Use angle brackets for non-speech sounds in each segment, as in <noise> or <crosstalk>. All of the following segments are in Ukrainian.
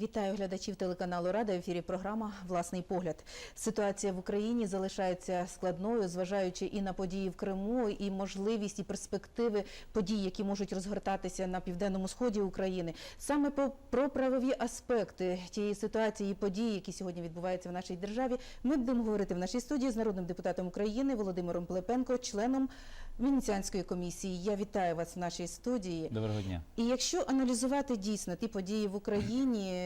Вітаю глядачів телеканалу Рада. В ефірі програма Власний погляд. Ситуація в Україні залишається складною, зважаючи і на події в Криму, і можливість і перспективи подій, які можуть розгортатися на південному сході України. Саме по про правові аспекти тієї ситуації і подій, які сьогодні відбуваються в нашій державі, ми будемо говорити в нашій студії з народним депутатом України Володимиром Пилипенко, членом Венеціанської комісії. Я вітаю вас в нашій студії. Доброго дня. І якщо аналізувати дійсно ті події в Україні,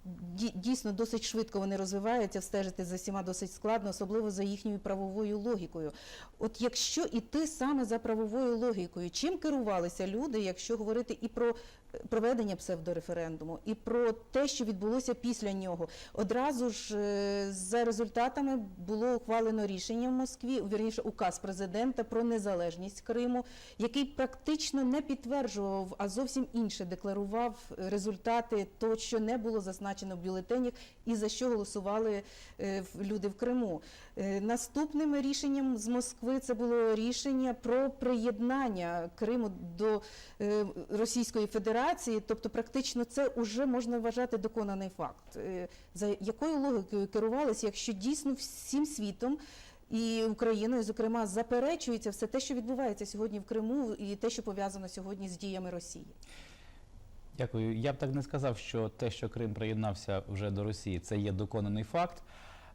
дійсно досить швидко вони розвиваються, встежити за всіма досить складно, особливо за їхньою правовою логікою. От якщо іти саме за правовою логікою, чим керувалися люди, якщо говорити і про е, проведення псевдореферендуму, і про те, що відбулося після нього, одразу ж е, за результатами було ухвалено рішення в Москві, вірніше указ президента про незалежність Криму, який практично не підтверджував, а зовсім інше декларував е, результати того, що не було зазначено в бюлетенях і за що голосували е, люди в Криму. Е, Наступним рішенням з Москви це було рішення про приєднання Криму до е, Російської Федерації. Тобто, практично це вже можна вважати доконаний факт. За якою логікою керувалися, якщо дійсно всім світом і Україною, зокрема, заперечується все те, що відбувається сьогодні в Криму, і те, що пов'язано сьогодні з діями Росії. Дякую. Я б так не сказав, що те, що Крим приєднався вже до Росії, це є доконаний факт.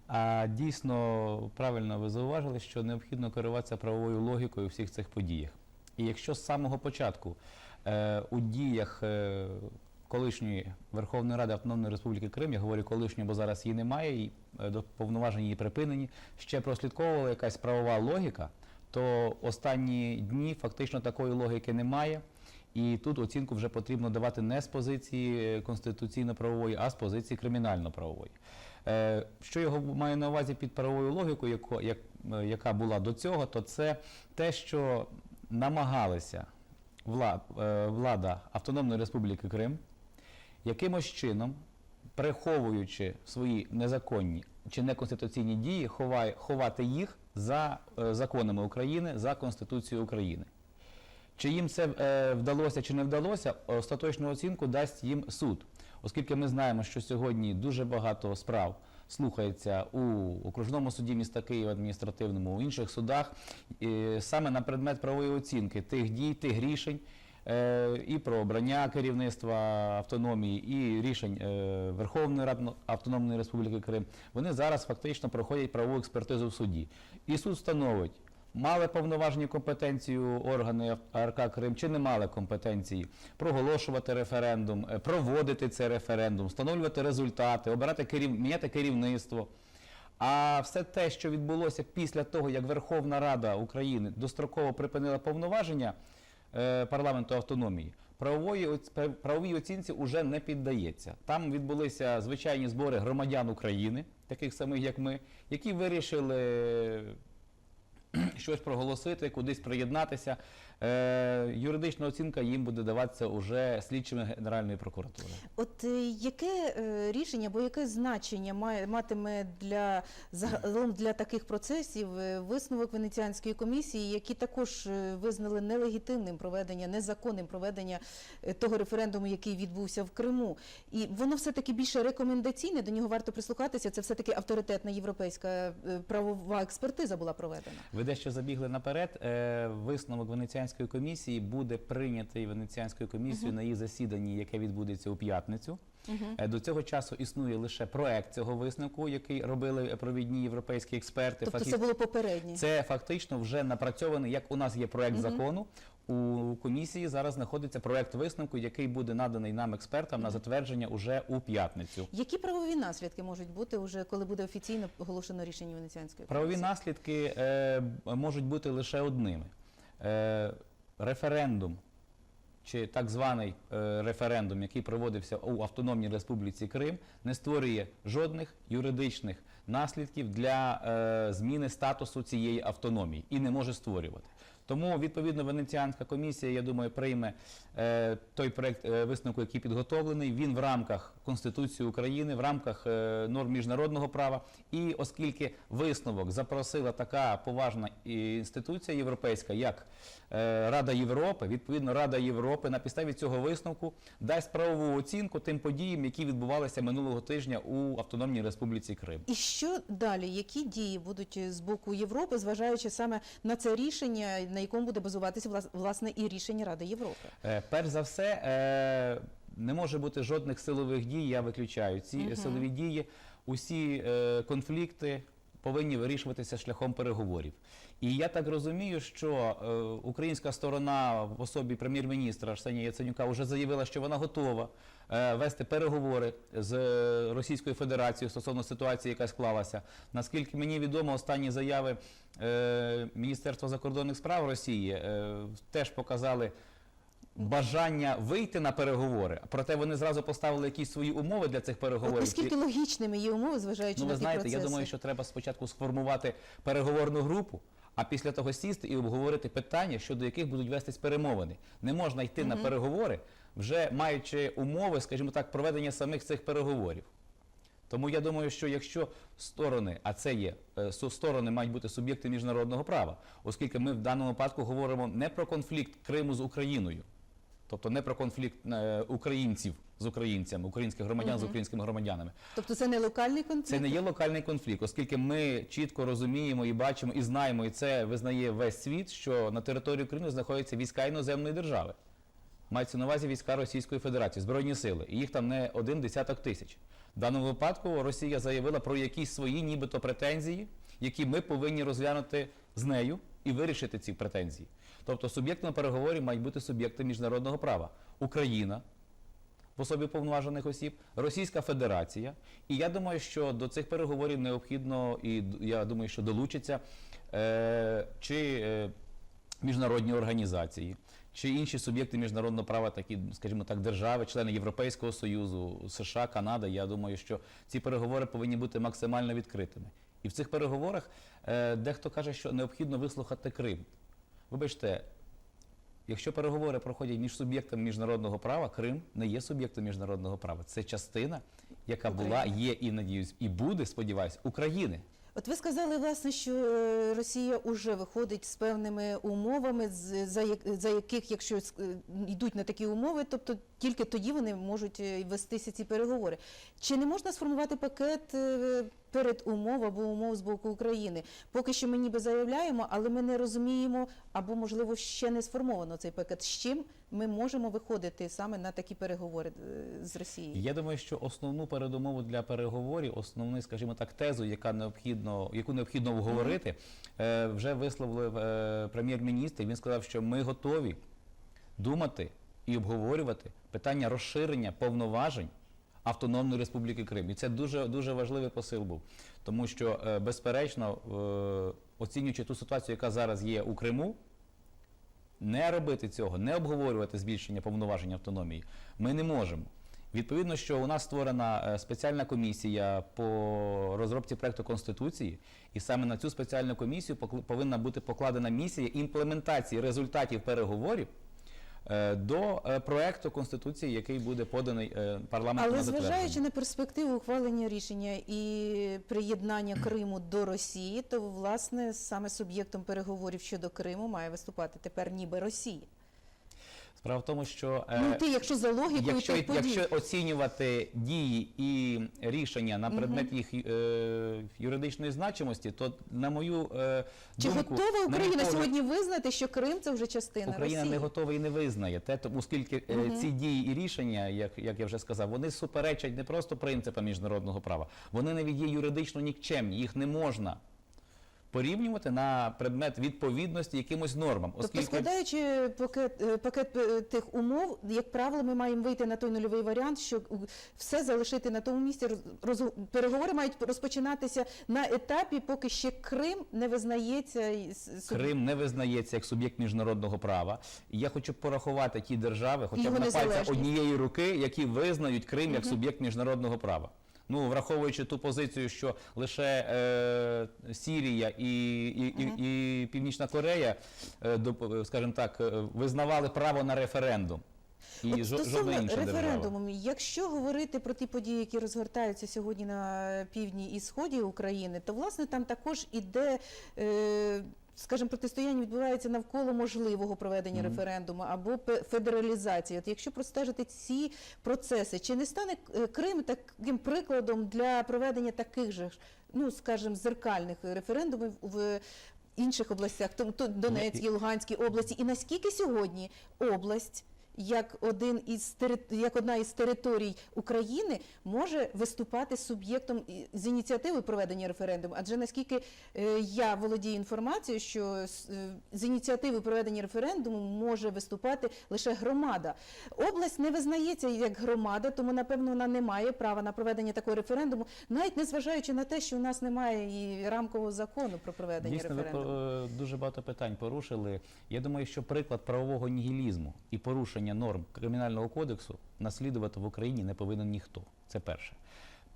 А дійсно правильно ви зауважили, що необхідно керуватися правовою логікою у всіх цих подіях. І якщо з самого початку е, у діях е, колишньої Верховної Ради Автономної Республіки Крим, я говорю колишньої, бо зараз її немає, і е, до повноважень її припинені, ще прослідковувала якась правова логіка, то останні дні фактично такої логіки немає. І тут оцінку вже потрібно давати не з позиції конституційно-правової, а з позиції кримінально-правової. Е, Що його маю на увазі під правовою логікою, е, яка була до цього, то це те, що намагалися е, влада Автономної Республіки Крим якимось чином, приховуючи свої незаконні чи неконституційні дії, ховати їх за е, законами України, за Конституцією України. Чи їм це е, вдалося чи не вдалося, остаточну оцінку дасть їм суд, оскільки ми знаємо, що сьогодні дуже багато справ слухається у окружному суді міста Києва, адміністративному, у інших судах, саме на предмет правової оцінки тих дій, тих рішень. Е, І про обрання керівництва автономії, і рішень е, Верховної Ради Автономної Республіки Крим, вони зараз фактично проходять правову експертизу в суді. І суд встановить, Мали повноважені компетенцію органи АРК Крим чи не мали компетенції проголошувати референдум, е, проводити цей референдум, встановлювати результати, обирати керів... міняти керівництво. А все те, що відбулося після того, як Верховна Рада України достроково припинила повноваження парламенту автономії, правової правовій оцінці вже не піддається. Там відбулися звичайні збори громадян України, таких самих як ми, які вирішили <clears throat> щось проголосити, кудись приєднатися. Е, юридична оцінка їм буде даватися уже слідчими Генеральної прокуратури. От е, яке е, рішення або яке значення має матиме для загалом для таких процесів висновок Венеціанської комісії, які також визнали нелегітимним проведення, незаконним проведення того референдуму, який відбувся в Криму, і воно все таки більше рекомендаційне. До нього варто прислухатися. Це все таки авторитетна європейська правова експертиза була проведена. Ви дещо забігли наперед. Висновок Венеціанської комісії буде прийнятий Венеціанською комісією на її засіданні, яке відбудеться у п'ятницю. Е, До цього часу існує лише проект цього висновку, який робили провідні європейські експерти. Тобто фахівці. це було попереднє. Це фактично вже напрацьований, як у нас є проект закону. У комісії зараз знаходиться проект висновку, який буде наданий нам експертам на затвердження уже у п'ятницю. Які правові наслідки можуть бути уже коли буде офіційно оголошено рішення Венеціанської комісії? Правові наслідки е, можуть бути лише одними: е, референдум. Чи так званий е, референдум, який проводився у Автономній Республіці Крим, не створює жодних юридичних наслідків для е, зміни статусу цієї автономії і не може створювати. Тому відповідно Венеціанська комісія, я думаю, прийме е, той проект висновку, який підготовлений. Він в рамках Конституції України, в рамках е, норм міжнародного права. І оскільки висновок запросила така поважна інституція європейська, як е, Рада Європи, відповідно Рада Європи на підставі цього висновку дасть правову оцінку тим подіям, які відбувалися минулого тижня у Автономній Республіці Крим. І що далі? Які дії будуть з боку Європи, зважаючи саме на це рішення, на якому буде базуватися власне і рішення Ради Європи? Е, Перш за все, не може бути жодних силових дій. Я виключаю ці Мгм. силові дії. Усі е, конфлікти повинні вирішуватися шляхом переговорів. І я так розумію, що е, українська сторона в особі прем'єр-міністра Арсенія Яценюка вже заявила, що вона готова е, вести переговори з е, Російською Федерацією стосовно ситуації, яка склалася. Наскільки мені відомо, останні заяви е, Міністерства закордонних справ Росії е, теж показали бажання вийти на переговори, проте вони зразу поставили якісь свої умови для цих От переговорів. наскільки логічними є умови, зважаючи Ну, на ви ті знаєте, процеси? я думаю, що треба спочатку сформувати переговорну групу, а після того сісти і обговорити питання, щодо яких будуть вестись перемовини. Не можна йти на переговори, вже маючи умови, скажімо так, проведення самих цих переговорів. Тому я думаю, що якщо сторони, а це є е, сторони мають бути суб'єкти міжнародного права, оскільки ми в даному випадку говоримо не про конфлікт Криму з Україною, тобто не про конфлікт е, українців з українцями, українських громадян з українськими громадянами. Тобто це не локальний конфлікт? Це не є локальний конфлікт, оскільки ми чітко розуміємо і бачимо, і знаємо, і це визнає весь світ, що на території України знаходяться війська іноземної держави. Мається на увазі війська Російської Федерації, Збройні сили. І їх там не один десяток тисяч. В даному випадку Росія заявила про якісь свої нібито претензії, які ми повинні розглянути з нею і вирішити ці претензії. Тобто суб'єктами переговорів мають бути суб'єкти міжнародного права. Україна, в особі повноважених осіб, Російська Федерація. І я думаю, що до цих переговорів необхідно, і я думаю, що долучаться е, чи е, міжнародні організації, чи інші суб'єкти міжнародного права, такі, скажімо так, держави, члени Європейського Союзу, США, Канада. Я думаю, що ці переговори повинні бути максимально відкритими. І в цих переговорах е, дехто каже, що необхідно вислухати Крим. Вибачте, Якщо переговори проходять між суб'єктами міжнародного права, Крим не є суб'єктом міжнародного права. Це частина, яка була, є і надіюсь, і буде, сподіваюсь, України. От ви сказали, власне, що е, Росія вже виходить з певними умовами, за, як- за яких, якщо е, йдуть на такі умови, тобто тільки тоді вони можуть е, вестися ці переговори. Чи не можна сформувати пакет е, передумов або умов з боку України? Поки що ми ніби заявляємо, але ми не розуміємо, або можливо ще не сформовано цей пакет. З чим ми можемо виходити саме на такі переговори е, з Росією? Я думаю, що основну передумову для переговорів, основну, скажімо так, тезу, яка необхідно, яку необхідно обговорити, е, вже висловив е, прем'єр-міністр. Він сказав, що ми готові думати і обговорювати питання розширення повноважень Автономної Республіки Крим. І це дуже дуже важливий посил був, тому що, е, безперечно, е, оцінюючи ту ситуацію, яка зараз є у Криму, не робити цього, не обговорювати збільшення повноважень автономії, ми не можемо. Відповідно, що у нас створена е, спеціальна комісія по розробці проекту Конституції, і саме на цю спеціальну комісію повинна бути покладена місія імплементації результатів переговорів до е, проекту Конституції, який буде поданий е, парламентом Але зважаючи на перспективу ухвалення рішення і приєднання Криму до Росії, то власне саме суб'єктом переговорів щодо Криму має виступати тепер ніби Росія. Справа в тому, що е, ну ти, якщо за логікою Якщо, тих подій, якщо оцінювати дії і рішення на предмет їх е, юридичної значимості, то на мою е, чи думку, готова Україна погляд, сьогодні визнати, що Крим це вже частина Україна Росії? не готова і не визнає. Те, тому оскільки е, ці дії і рішення, як, як я вже сказав, вони суперечать не просто принципам міжнародного права, вони навіть є юридично нікчемні, їх не можна порівнювати на предмет відповідності якимось нормам, Тобто, складаючи пакет, е, пакет е, тих умов, як правило, ми маємо вийти на той нульовий варіант, що все залишити на тому місці. Роз, переговори мають розпочинатися на етапі, поки ще Крим не визнається Крим не визнається як суб'єкт міжнародного права. Я хочу порахувати ті держави, хоча б на пальцях однієї руки, які визнають Крим як суб'єкт міжнародного права. Ну, враховуючи ту позицію, що лише е, Сірія і, і, і, і Північна Корея, е, доп- скажімо так, е, визнавали право на референдум. І От стосовно інша держава. якщо говорити про ті події, які розгортаються сьогодні на півдні і сході України, то власне там також іде. Е, Скажімо, протистояння відбувається навколо можливого проведення Мгм. референдуму або федералізації. От якщо простежити ці процеси, чи не стане е, Крим таким прикладом для проведення таких же, ну скажімо, зеркальних референдумів в інших областях, тобто то Донецькій, Луганській області, і наскільки сьогодні область як один із як одна із територій України може виступати суб'єктом з ініціативи проведення референдуму? Адже наскільки е, я володію інформацією, що е, з ініціативи проведення референдуму може виступати лише громада. Область не визнається як громада, тому напевно вона не має права на проведення такого референдуму, навіть незважаючи на те, що у нас немає і рамкового закону про проведення Дійсно, ви референдуму. е, дуже багато питань порушили. Я думаю, що приклад правового нігілізму і порушення норм кримінального кодексу наслідувати в Україні не повинен ніхто. Це перше.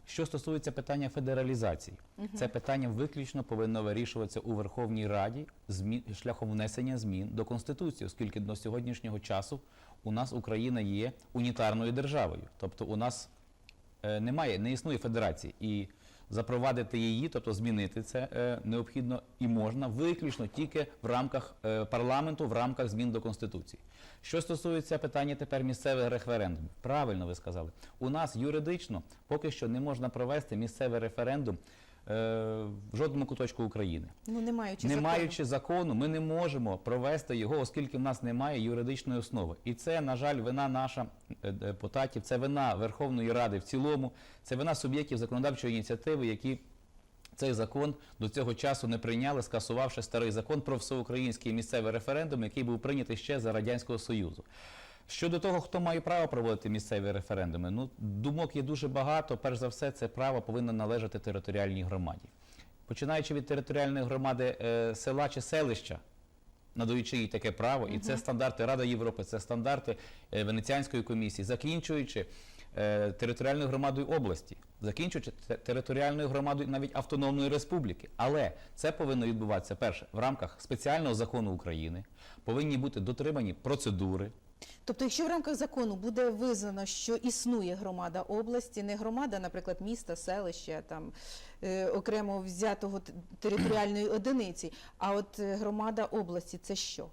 Що стосується питання федералізації, це питання виключно повинно вирішуватися у Верховній Раді змін шляхом внесення змін до Конституції, оскільки до сьогоднішнього часу у нас Україна є унітарною державою. Тобто у нас е, немає, не існує федерації. І запровадити її, тобто змінити це е, необхідно і можна виключно тільки в рамках е, парламенту, в рамках змін до Конституції. Що стосується питання тепер місцевих референдумів, правильно ви сказали, у нас юридично поки що не можна провести місцевий референдум в жодному куточку України. Ну не маючи Не закону. маючи закону, ми не можемо провести його, оскільки в нас немає юридичної основи. І це, на жаль, вина наша е, депутатів, це вина Верховної Ради в цілому, це вина суб'єктів законодавчої ініціативи, які цей закон до цього часу не прийняли, скасувавши старий закон про всеукраїнський місцевий референдум, який був прийнятий ще за Радянського Союзу. Щодо того, хто має право проводити місцеві референдуми, ну думок є дуже багато. Перш за все, це право повинно належати територіальній громаді. Починаючи від територіальної громади е, села чи селища, надаючи їй таке право, і це стандарти Ради Європи, це стандарти е, Венеціанської комісії, закінчуючи е, територіальною громадою області, закінчуючи територіальною громадою навіть автономної республіки. Але це повинно відбуватися перше в рамках спеціального закону України, повинні бути дотримані процедури. Тобто, якщо в рамках закону буде визнано, що існує громада області, не громада, наприклад, міста, селища, там е, окремо взятого територіальної <clears throat> одиниці, а от е, громада області, це що?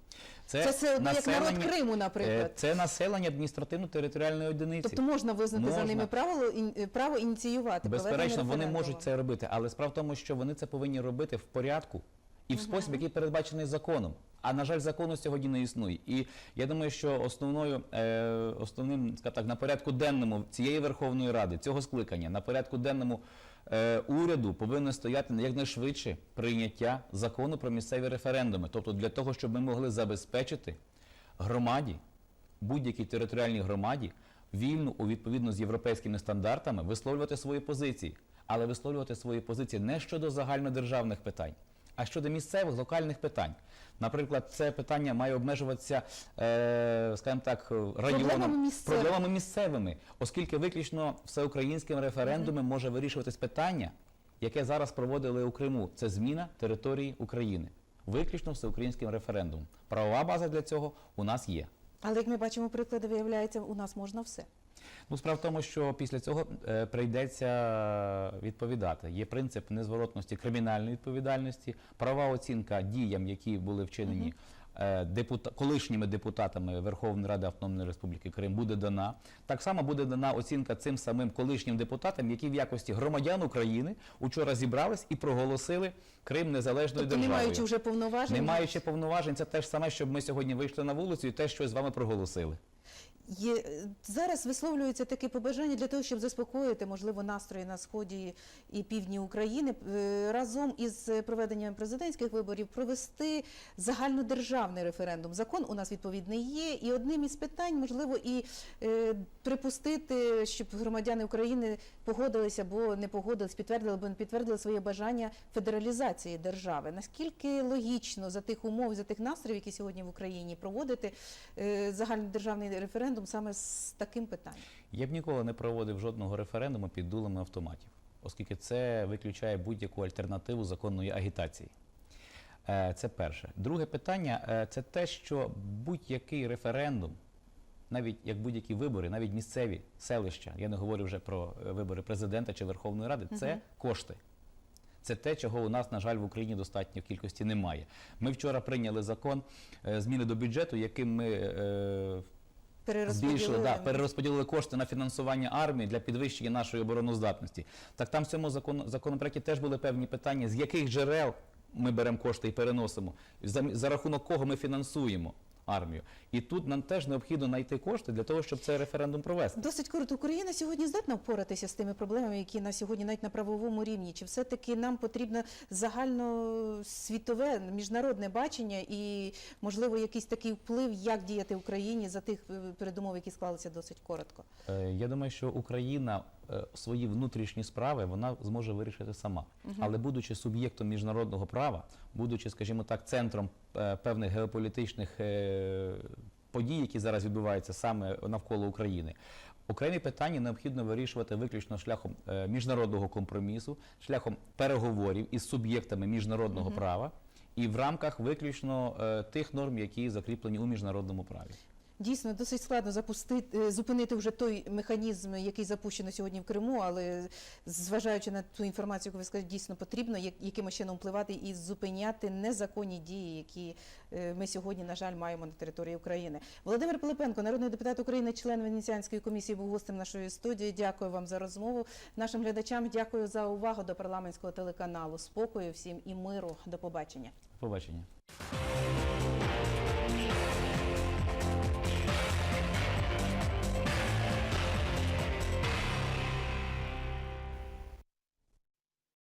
Це, все одно як народ Криму, е, наприклад. Це населення адміністративно-територіальної одиниці. Тобто можна визнати за ними право, е, право ініціювати. Безперечно, вони можуть це робити, але справа в тому, що вони це повинні робити в порядку і в спосіб, який передбачений законом. А на жаль, закону сьогодні не існує. І я думаю, що основною е, основним так, на порядку денному цієї Верховної Ради, цього скликання, на порядку денному е, уряду повинно стояти якнайшвидше прийняття закону про місцеві референдуми. Тобто для того, щоб ми могли забезпечити громаді, будь-якій територіальній громаді, вільно у відповідно з європейськими стандартами висловлювати свої позиції, але висловлювати свої позиції не щодо загальнодержавних питань, а щодо місцевих локальних питань. Наприклад, це питання має обмежуватися, е, скажімо так, районом, Проблемами місцевими. проблемами місцевими, оскільки виключно всеукраїнським референдумом може вирішуватись питання, яке зараз проводили у Криму. Це зміна території України. Виключно всеукраїнським референдумом. Правова база для цього у нас є. Але як ми бачимо, приклади виявляється, у нас можна все. Ну, справа в тому, що після цього е, прийдеться відповідати. Є принцип незворотності кримінальної відповідальності, права оцінка діям, які були вчинені е, депута- колишніми депутатами Верховної Ради Автономної Республіки Крим, буде дана. Так само буде дана оцінка цим самим колишнім депутатам, які в якості громадян України учора зібрались і проголосили Крим незалежною Тобто, не державою. маючи вже повноважень, Не маючи повноважень, це те ж саме, щоб ми сьогодні вийшли на вулицю і те, що з вами проголосили. Є, зараз висловлюється таке побажання для того, щоб заспокоїти, можливо, настрої на сході і півдні України е, разом із проведенням президентських виборів провести загальнодержавний референдум. Закон у нас відповідний є, і одним із питань, можливо, і е, припустити, щоб громадяни України погодилися або не погодились, підтвердили або не підтвердили своє бажання федералізації держави. Наскільки логічно за тих умов, за тих настроїв, які сьогодні в Україні проводити е, загальнодержавний референдум саме з таким питанням? Я б ніколи не проводив жодного референдуму під дулами автоматів, оскільки це виключає будь-яку альтернативу законної агітації. Е, Це перше. Друге питання е, це те, що будь-який референдум навіть як будь-які вибори, навіть місцеві селища, я не говорю вже про е, вибори президента чи Верховної Ради, це Мгм. кошти. Це те, чого у нас, на жаль, в Україні достатньо в кількості немає. Ми вчора прийняли закон зміни до бюджету, яким ми збільшили, Перерозподілили. да, перерозподілили кошти на фінансування армії для підвищення нашої обороноздатності. Так там в цьому закон, законопроекті теж були певні питання, з яких джерел ми беремо кошти і переносимо, за, за рахунок кого ми фінансуємо армію. І тут нам теж необхідно знайти кошти для того, щоб цей референдум провести. Досить коротко. Україна сьогодні здатна впоратися з тими проблемами, які на сьогодні навіть на правовому рівні. Чи все-таки нам потрібно загальносвітове міжнародне бачення і, можливо, якийсь такий вплив, як діяти Україні за тих е, передумов, які склалися досить коротко? Е, Я думаю, що Україна свої внутрішні справи вона зможе вирішити сама. Але будучи суб'єктом міжнародного права, будучи, скажімо так, центром е, певних геополітичних е, подій, які зараз відбуваються саме навколо України. Окремі питання необхідно вирішувати виключно шляхом е, міжнародного компромісу, шляхом переговорів із суб'єктами міжнародного права і в рамках виключно е, тих норм, які закріплені у міжнародному праві. Дійсно, досить складно запустити, е, зупинити вже той механізм, який запущено сьогодні в Криму, але зважаючи на ту інформацію, яку ви сказали, дійсно потрібно як- якимось чином впливати і зупиняти незаконні дії, які е, ми сьогодні, на жаль, маємо на території України. Володимир Пилипенко, народний депутат України, член Венеціанської комісії, був гостем нашої студії. Дякую вам за розмову. Нашим глядачам дякую за увагу до парламентського телеканалу. Спокою всім і миру. До побачення. Побачення.